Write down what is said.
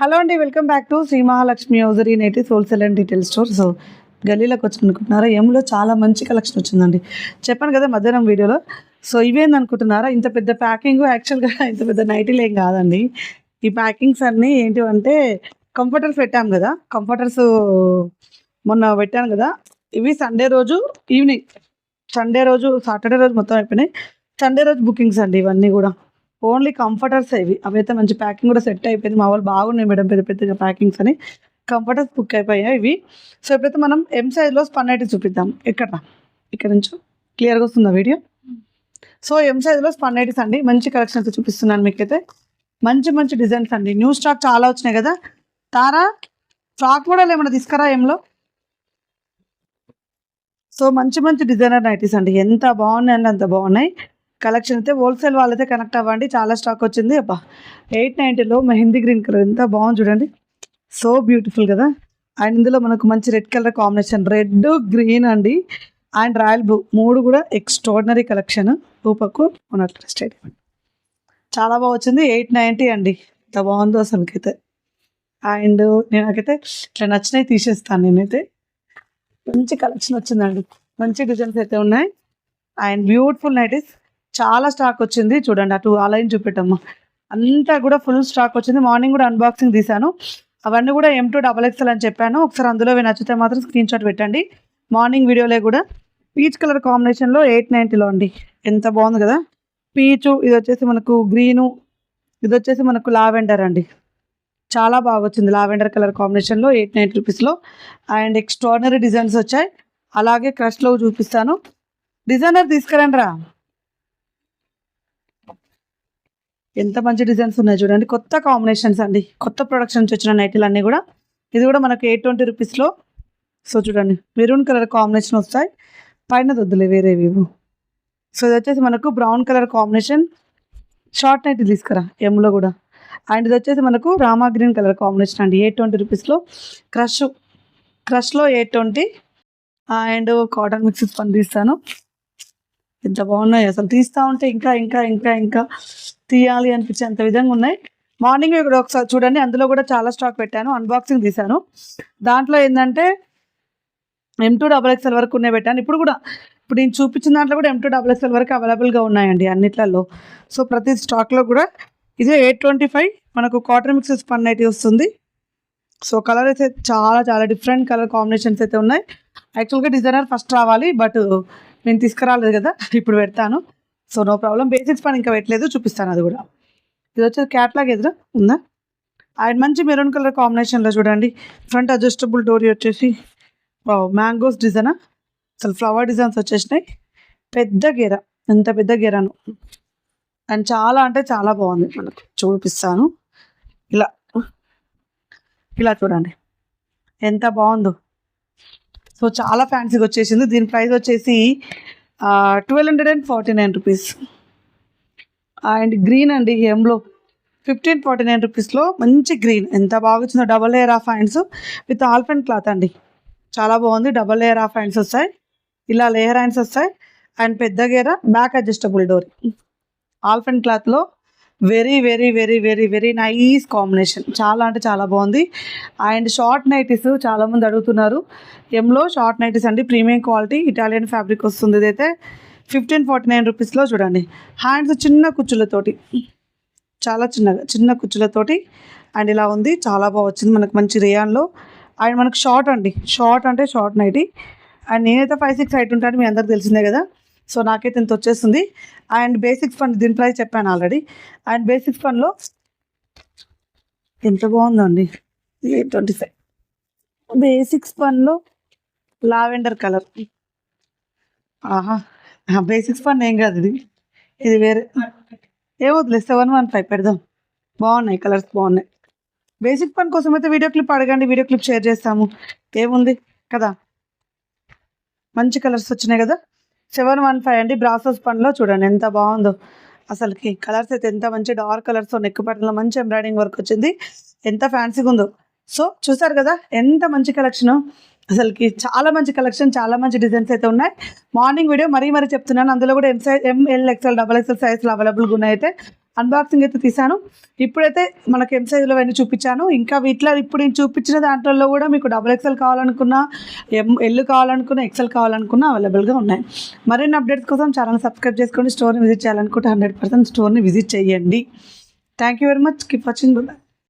Hello అండి welcome back to Shri Mahalakshmi hosiery నేటి wholesale and retail store. So గల్లీలోకి వచ్చి అనుకుంటున్నారా ఏములో చాలా మంచి కలెక్షన్ వచ్చిందండి. చెప్పాను కదా మధ్యాహ్నం వీడియోలో. సో ఇవేంది అనుకుంటున్నారా ఇంత పెద్ద ప్యాకింగ్ యాక్చువల్గా ఇంత పెద్ద నైటీలు ఏం కాదండి. ఈ ప్యాకింగ్స్ అన్నీ ఏంటి అంటే కంఫర్టర్స్ పెట్టాం కదా. కంఫర్టర్స్ మొన్న పెట్టాను కదా. ఇవి సండే రోజు ఈవినింగ్ సండే రోజు సాటర్డే రోజు మొత్తం అయిపోయినాయి. సండే రోజు బుకింగ్స్ అండి ఇవన్నీ కూడా. ఓన్లీ కంఫర్టర్స్ ఇవి. అవైతే మంచి ప్యాకింగ్ కూడా సెట్ అయిపోయింది. మా వాళ్ళు బాగున్నాయి మేడం పెద్ద పెద్దగా ప్యాకింగ్స్ అని. కంఫర్టర్స్ బుక్ అయిపోయాయి ఇవి. సో ఇప్పుడైతే మనం ఎం సైజ్లో స్పన్ అయితే చూపిద్దాం. ఎక్కడ? ఇక్కడ నుంచి. క్లియర్గా వస్తుందా వీడియో సో ఎం సైజ్లో స్పన్ ఐటీస్ అండి. మంచి కలెక్షన్ అయితే చూపిస్తున్నాను మీకైతే. మంచి మంచి డిజైన్స్ అండి. న్యూ స్టాక్ చాలా వచ్చినాయి కదా. తారా ఫ్రాక్ మోడల్ ఏమైనా తీసుకురా ఏంలో సో మంచి మంచి డిజైనర్ నైటీస్ అండి. ఎంత బాగున్నాయి అంటే అంత బాగున్నాయి. కలెక్షన్ అయితే హోల్సేల్ వాళ్ళైతే కనెక్ట్ అవ్వండి. చాలా స్టాక్ వచ్చింది. అబ్బా ఎయిట్ నైంటీలో మెహందీ గ్రీన్ కలర్ ఎంత బాగుంది చూడండి. సో బ్యూటిఫుల్ కదా. అండ్ ఇందులో మనకు మంచి red colour combination. Red green అండి. And royal blue. మూడు కూడా ఎక్స్ట్రాడినరీ కలెక్షన్. రూపకు ఉన్నట్లు స్టేట్ చాలా బాగా వచ్చింది. ఎయిట్ నైంటీ అండి. ఎంత బాగుందో అసలుకైతే. అండ్ నేనైతే ఇట్లా నచ్చినవి తీసేస్తాను నేనైతే. మంచి కలెక్షన్ వచ్చిందండి. మంచి డిజైన్స్ అయితే ఉన్నాయి. And beautiful nighties. చాలా స్టాక్ వచ్చింది. చూడండి అటు ఆ లైన్ చూపెట్టమ్మా. అంతా కూడా ఫుల్ స్టాక్ వచ్చింది. మార్నింగ్ కూడా అన్బాక్సింగ్ తీశాను. అవన్నీ కూడా ఎం టూ డబల్ ఎక్స్ఎల్ అని చెప్పాను. ఒకసారి అందులో నచ్చితే మాత్రం స్క్రీన్ షాట్ పెట్టండి. మార్నింగ్ వీడియోలో కూడా పీచ్ కలర్ కాంబినేషన్లో ఎయిట్ నైంటీలో అండి. ఎంత బాగుంది కదా? పీచు ఇది వచ్చేసి మనకు గ్రీను ఇది వచ్చేసి మనకు లావెండర్ అండి. చాలా బాగా వచ్చింది లావెండర్ కలర్ కాంబినేషన్లో ఎయిట్ నైంటీ రూపీస్లో అండ్ ఎక్స్ట్రాడినరీ డిజైన్స్ వచ్చాయి. అలాగే క్రష్లో చూపిస్తాను. డిజైనర్ తీసుకురండి రా. ఎంత మంచి డిజైన్స్ ఉన్నాయి చూడండి. కొత్త కాంబినేషన్స్ అండి. కొత్త ప్రొడక్షన్ నుంచి వచ్చిన నైటీలు అన్నీ కూడా. ఇది కూడా మనకు ఎయిట్ ట్వంటీ రూపీస్లో సో చూడండి. మెరూన్ కలర్ కాంబినేషన్ వస్తాయి. పైన దొద్దులే వేరేవి ఇవి. సో ఇది వచ్చేసి మనకు brown colour combination short night తీసుకురా ఎమ్లో కూడా. అండ్ ఇది వచ్చేసి మనకు రామా గ్రీన్ కలర్ కాంబినేషన్ అండి. ఎయిట్ ట్వంటీ రూపీస్లో crush క్రష్లో eight twenty and cotton mixes పని తీస్తాను ఎంత బాగున్నాయి అసలు తీస్తూ ఉంటే ఇంకా ఇంకా ఇంకా ఇంకా తీయాలి అనిపించే అంత విధంగా ఉన్నాయి. మార్నింగ్ ఇక్కడ ఒకసారి చూడండి అందులో కూడా చాలా స్టాక్ పెట్టాను అన్బాక్సింగ్ తీశాను. దాంట్లో ఏంటంటే ఎం టూ డబల్ ఎక్స్ఎల్ వరకు ఉన్నాయి పెట్టాను. ఇప్పుడు కూడా ఇప్పుడు నేను చూపించిన దాంట్లో కూడా ఎం టూ డబల్ ఎక్స్ఎల్ వరకు అవైలబుల్గా ఉన్నాయండి అన్నిట్లలో. సో ప్రతి స్టాక్లో కూడా ఇదే ఎయిట్ ట్వంటీ ఫైవ్ మనకు కాటన్ మిక్సెస్ పన్ అయితే వస్తుంది. సో కలర్ అయితే చాలా చాలా డిఫరెంట్ కలర్ కాంబినేషన్స్ అయితే ఉన్నాయి. యాక్చువల్గా డిజైనర్ ఫస్ట్ రావాలి బట్ నేను తీసుకురాలేదు కదా ఇప్పుడు పెడతాను. సో నో ప్రాబ్లం బేసిక్స్ పని ఇంకా పెట్టలేదు చూపిస్తాను అది కూడా. ఇది వచ్చేసి క్యాట్లాగ్ ఎదురు? ఉందా? అండ్ మంచి మెరూన్ కలర్ కాంబినేషన్లో చూడండి. ఫ్రంట్ అడ్జస్టబుల్ డోరీ వచ్చేసి మ్యాంగోస్ డిజైనా అసలు ఫ్లవర్ డిజైన్స్ వచ్చేసినాయి. పెద్ద గేర ఎంత పెద్ద గేరాను. అండ్ చాలా అంటే చాలా బాగుంది మనకు. చూపిస్తాను. ఇలా. ఇలా చూడండి. ఎంత బాగుందో. సో చాలా ఫ్యాన్సీగా వచ్చేసింది. దీని ప్రైస్ వచ్చేసి twelve hundred and forty nine rupees and green అండి ఎంలో ఫిఫ్టీన్ ఫార్టీ నైన్ రూపీస్లో మంచి గ్రీన్ ఎంత బాగా వచ్చిందో double layer of hands with ఆల్ఫెన్ cloth అండి. చాలా బాగుంది. డబల్ లేయర్ ఆఫ్ హ్యాండ్స్ వస్తాయి. ఇలా లేయర్ హ్యాండ్స్ వస్తాయి. అండ్ పెద్ద గేర బ్యాక్ అడ్జస్టబుల్ డోర్ ఆల్ఫెన్ క్లాత్లో very very very very very nice combination. చాలా అంటే చాలా బాగుంది. అండ్ షార్ట్ నైటీస్ చాలామంది అడుగుతున్నారు. ఎంలో షార్ట్ నైటీస్ అండి ప్రీమియం క్వాలిటీ ఇటాలియన్ ఫ్యాబ్రిక్ వస్తుంది ఇదైతే. ఫిఫ్టీన్ ఫార్టీ నైన్ రూపీస్లో చూడండి. హ్యాండ్స్ చిన్న కుచ్చులతోటి. చాలా చిన్నగా చిన్న కుచ్చులతోటి. అండ్ ఇలా ఉంది చాలా బాగా వచ్చింది మనకు మంచి రేయాన్లో. అండ్ మనకు షార్ట్ అండి షార్ట్ అంటే షార్ట్ నైటీ. అండ్ నేనైతే ఫైవ్ సిక్స్ హైట్ ఉంటాను మీ అందరికి తెలిసిందే కదా. సో నాకైతే ఇంత వచ్చేస్తుంది అండ్ బేసిక్ ఫండ్ దీని ప్రైస్ చెప్పాను ఆల్రెడీ. అండ్ బేసిక్ ఫండ్లో ఎంత బాగుందండి. Eight twenty five. బేసిక్స్ ఫండ్లో లావెండర్ కలర్. ఆహా. బేసిక్స్ ఫండ్ ఏం కాదు ఇది. ఇది వేరే. ఏమవుతుంది సెవెన్ వన్ ఫైవ్ పెడదాం. బాగున్నాయి కలర్స్ బాగున్నాయి. బేసిక్ ఫండ్ కోసం అయితే వీడియో క్లిప్ అడగండి వీడియో క్లిప్ షేర్ చేస్తాము. ఏముంది కదా? మంచి కలర్స్ వచ్చినాయి కదా? సెవెన్ వన్ ఫైవ్ అండి బ్రాసెస్ పనిలో చూడండి ఎంత బాగుందో. అసలుకి కలర్స్ అయితే ఎంత మంచి డార్క్ కలర్స్ నెక్ పట్టణంలో మంచి ఎంబ్రాయిడింగ్ వర్క్ వచ్చింది. ఎంత ఫ్యాన్సీగా ఉందో. సో చూసారు కదా ఎంత మంచి కలెక్షన్. అసలుకి చాలా మంచి కలెక్షన్ చాలా మంచి డిజైన్స్ అయితే ఉన్నాయి. మార్నింగ్ వీడియో మరీ మరీ చెప్తున్నాను. అందులో కూడా M size M L XL double XL సైజ్లు అవైలబుల్గా ఉన్నాయి అయితే అన్బాక్సింగ్ అయితే తీసాను ఇప్పుడైతే మనకి ఎం సైజులో అవన్నీ చూపించాను. ఇంకా వీటిలో ఇప్పుడు నేను చూపించిన దాంట్లో కూడా మీకు డబుల్ ఎక్సెల్ కావాలనుకున్నా ఎం ఎల్ కావాలనుకున్నా ఎక్సెల్ కావాలనుకున్నా అవైలబుల్గా ఉన్నాయి. మరిన్ని అప్డేట్స్ కోసం ఛానల్ సబ్స్క్రైబ్ చేసుకోండి. స్టోర్ని విజిట్ చేయాలనుకుంటే హండ్రెడ్ పర్సెంట్ స్టోర్ని విజిట్ చేయండి. Thank you very much keep watching